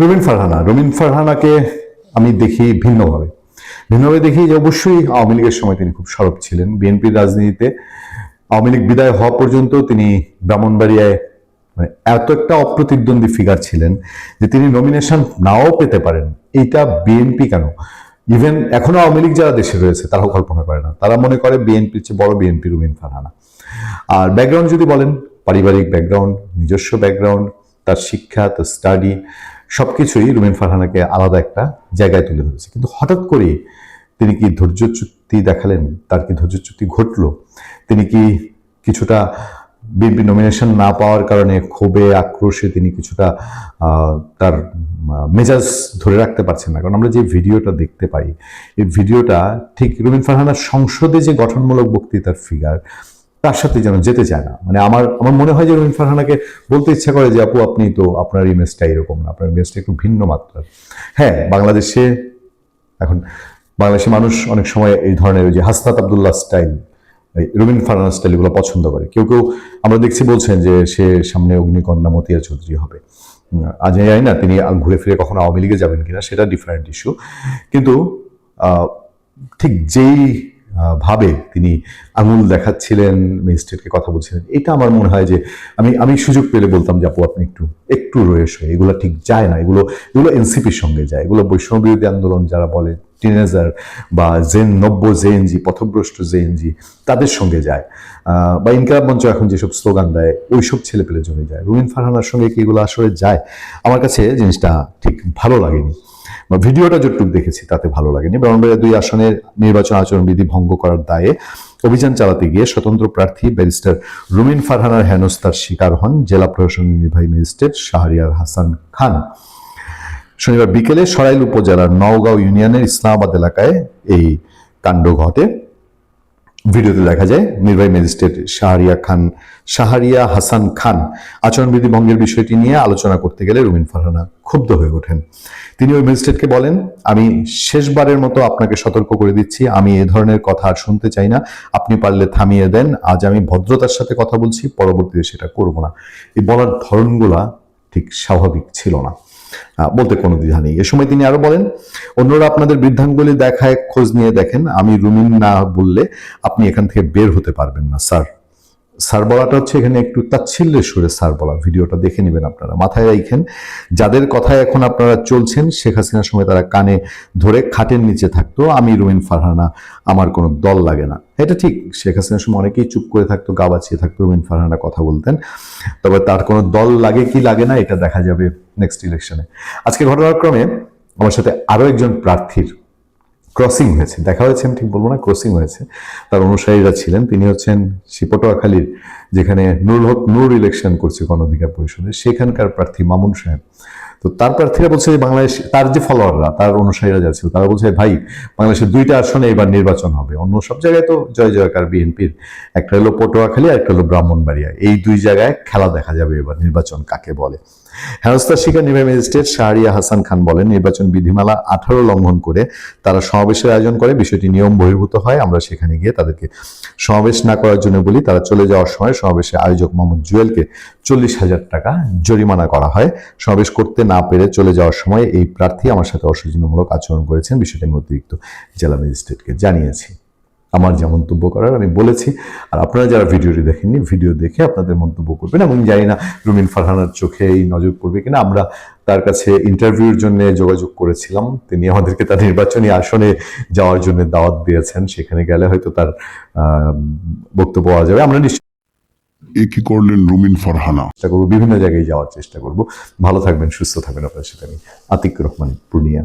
রবিন ফারহানা। রবিন ফারহানাকে আমি দেখি ভিন্নভাবে। ভিন্নভাবে দেখি যে অবশ্যই আওয়ামী লীগের সময় তিনি খুব সরব ছিলেন। বিএনপির রাজনীতিতে আওয়ামী লীগ বিদায় হওয়া পর্যন্ত তিনি ব্রাহ্মণবাড়িয়ায় মানে এত একটা অপ্রতিদ্বন্দ্বী ফিগার ছিলেন যে তিনি নমিনেশন নাও পেতে পারেন। এইটা বিএনপি কেন? ইভেন এখনও আওয়ামী লীগ যারা দেশে রয়েছে, তারাও কল্পনা করে না। তারা মনে করে বিএনপির চেয়ে বড় বিএনপি রুবিন ফারহানা। আর ব্যাকগ্রাউন্ড যদি বলেন, পারিবারিক ব্যাকগ্রাউন্ড নিজস্ব ব্যাকগ্রাউন্ড তার শিক্ষা, তার স্টাডি সবকিছুই রুমিন ফারহানাকে আলাদা একটা জায়গায় তুলে ধরেছে। কিন্তু হঠাৎ করে তিনি কি ধৈর্যচ্যুতি দেখালেন? তার কি ধৈর্যচ্যুতি ঘটলো? তিনি কি কিছুটা বিএনপি নমিনেশন না পাওয়ার কারণে ক্ষোভে, আক্রোশে তিনি কিছুটা তার মেজাজ ধরে রাখতে পারছেন না? কারণ আমরা যে ভিডিওটা দেখতে পাই, এই ভিডিওটা ঠিক রুমিন ফারহানার সংসদে যে গঠনমূলক বক্তৃতার ফিগার তার সাথে যেন যেতে চায় না। মানে আমার আমার মনে হয় যে রুমিন ফারহানাকে বলতে ইচ্ছা করে যে, আপু, আপনি তো আপনার ইমেজটা এরকম না, আপনার ইমেজটা একটু ভিন্ন মাত্রার। হ্যাঁ বাংলাদেশে এখন, বাংলাদেশের মানুষ অনেক সময় এই ধরনের যে হাসনাত আবদুল্লাহ স্টাইল রবীন্দ্র ফারহানা স্টাইল এগুলো পছন্দ করে। কেউ কেউ, আমরা দেখছি বলছেন যে, সে সামনে অগ্নিকন্যা মতিয়া চৌধুরী হবে। আজ জানি না, তিনি ঘুরে ফিরে কখনো আওয়ামী লীগে যাবেন কিনা, সেটা ডিফারেন্ট ইস্যু কিন্তু ঠিক যেই ভাবে তিনি আঙুল দেখাচ্ছিলেন ম্যাজিস্ট্রেটকে কথা বলছিলেন। এটা আমার মনে হয় যে আমি আমি সুযোগ পেলে বলতাম যে, আপু, আপনি একটু একটু রয়েছে এগুলো ঠিক যায় না। এগুলো এগুলো এনসিপির সঙ্গে যায়। এগুলো বৈষম্য বিরোধী আন্দোলন যারা বলে, টিনেজার বা জেন, নব্য জেএনজি, পথভ্রষ্ট জেএনজি, তাদের সঙ্গে যায়। বা ইনকাম মঞ্চ এখন যেসব স্লোগান দেয়, ওইসব ছেলে পেলে জমে যায়। রুমিন ফারহানার সঙ্গে কি এগুলো আসলে যায়? আমার কাছে জিনিসটা ঠিক ভালো লাগেনি। বা ভিডিওটা যতটুকু দেখেছি, তাতে ভালো লাগেনি। ব্রাহ্মণবাড়িয়া দুই আসনের নির্বাচন আচরণবিধি ভঙ্গ করার দায়ে অভিযান চালাতে গিয়ে স্বতন্ত্র প্রার্থী ব্যারিস্টার রুমিন ফারহানার হেনস্তার শিকার হন জেলা প্রশাসনের নির্বাহী ম্যাজিস্ট্রেট শাহরিয়ার হাসান খান। শনিবার বিকেলে সরাইল উপজেলার নওগাঁও ইউনিয়নের ইসলামাবাদ এলাকায় এই কাণ্ড ঘটে। ভিডিওতে দেখা যায়, নির্বাহী ম্যাজিস্ট্রেট শাহরিয়া খান, শাহরিয়া হাসান খান আচরণবিধি ভঙ্গের বিষয়টি নিয়ে আলোচনা করতে গেলে রুমিন ফারহানা ক্ষুব্ধ হয়ে ওঠেন। তিনি ওই ম্যাজিস্ট্রেটকে বলেন, আমি শেষবারের মতো আপনাকে সতর্ক করে দিচ্ছি, আমি এ ধরনের কথা আর শুনতে চাই না। আপনি পারলে থামিয়ে দেন, আজ আমি ভদ্রতার সাথে কথা বলছি, পরবর্তীতে সেটা করব না। এই বলার ধরনগুলা ঠিক স্বাভাবিক ছিল না। বলতে কোনো দ্বিধা নেই। এ সময় তিনি আরও বলেন, অন্যরা আপনাদের বৃদ্ধাঙ্গুলি দেখায়, খোঁজ নিয়ে দেখেন। আমি রুমিন না বললে আপনি এখান থেকে বের হতে পারবেন না, স্যার। স্যার বলাটা হচ্ছে এখানে একটু তাচ্ছিল্যের সুরে স্যার বলা। ভিডিওটা দেখে নেবেন আপনারা। মাথায় রাখেন যাদের কথায় এখন আপনারা চলছেন, শেখ হাসিনার সময় তারা কানে ধরে খাটের নিচে থাকতো। আমি, রুমিন ফারহানা, আমার কোনো দল লাগে না। এটা ঠিক, শেখ হাসিনার সময় অনেকেই চুপ করে থাকতো, গা বাঁচিয়ে থাকতো, রুমিন ফারহানা কথা বলতেন। তবে তার কোনো দল লাগে কি লাগে না, এটা দেখা যাবে নেক্সট ইলেকশনে আজকে ঘটনাক্রমে আমার সাথে আরও একজন প্রার্থীর ক্রসিং হয়েছে, দেখা হয়েছে, আমি ঠিক বলব না, ক্রসিং হয়েছে। তার অনুসারীরা ছিলেন, তিনি হচ্ছেন শিপটোয়াখালীর যেখানে নুরুল হক নূর ইলেকশন করছে গণ অধিকার পরিষদে, সেখানকার প্রার্থী মামুন সাহেব। তো তার প্রার্থীরা বলছে যে বাংলাদেশ, তার যে ফলোয়াররা তার অনুসারীরা যাচ্ছিল তারা বলছে, ভাই, বাংলাদেশের দুইটা আসনে এবার নির্বাচন হবে। অন্য সব জায়গায় তো জয় জয়কার বিএনপির, একটা হলো পটুয়াখালী আর একটা হলো ব্রাহ্মণবাড়িয়া। এই দুই জায়গায় খেলা দেখা যাবে এবার নির্বাচন কাকে বলে। হেনস্থার শিকার নির্বাহী ম্যাজিস্ট্রেট শাহরিয়া হাসান খান বলেন, নির্বাচন বিধিমালা আঠারো লঙ্ঘন করে তারা সমাবেশের আয়োজন করে। বিষয়টি নিয়ম বহির্ভূত হয়, আমরা সেখানে গিয়ে তাদেরকে সমাবেশ না করার জন্য বলি। তারা চলে যাওয়ার সময় সমাবেশে আয়োজক মোহাম্মদ জুয়েলকে চল্লিশ হাজার টাকা জরিমানা করা হয়। সমাবেশ করতে না পেরে চলে যাওয়ার সময় এই প্রার্থী আমার সাথে অসৌজন্যমূলক আচরণ করেছেন। বিষয়টি আমি অতিরিক্ত জেলা ম্যাজিস্ট্রেটকে জানিয়েছি। আমার যা মন্তব্য করার আমি বলেছি। আর আপনারা যারা ভিডিওটি দেখেননি ভিডিও দেখে আপনাদের মন্তব্য করবেন এবং জানি না রুমিন ফারহানার চোখে এই নজর পড়বে কিনা। আমরা তার কাছে ইন্টারভিউর জন্য যোগাযোগ করেছিলাম। তিনি আমাদেরকে তার নির্বাচনী আসনে যাওয়ার জন্য দাওয়াত দিয়েছেন। সেখানে গেলে হয়তো তার বক্তব্য পাওয়া যাবে। আমরা নিশ্চয়ই এ কি করলেন রুমিন ফারহানা? চেষ্টা করব বিভিন্ন জায়গায় যাওয়ার চেষ্টা করব। ভালো থাকবেন সুস্থ থাকবেন। আপনার সাথে আমি আতিক রহমান পূর্ণিয়া।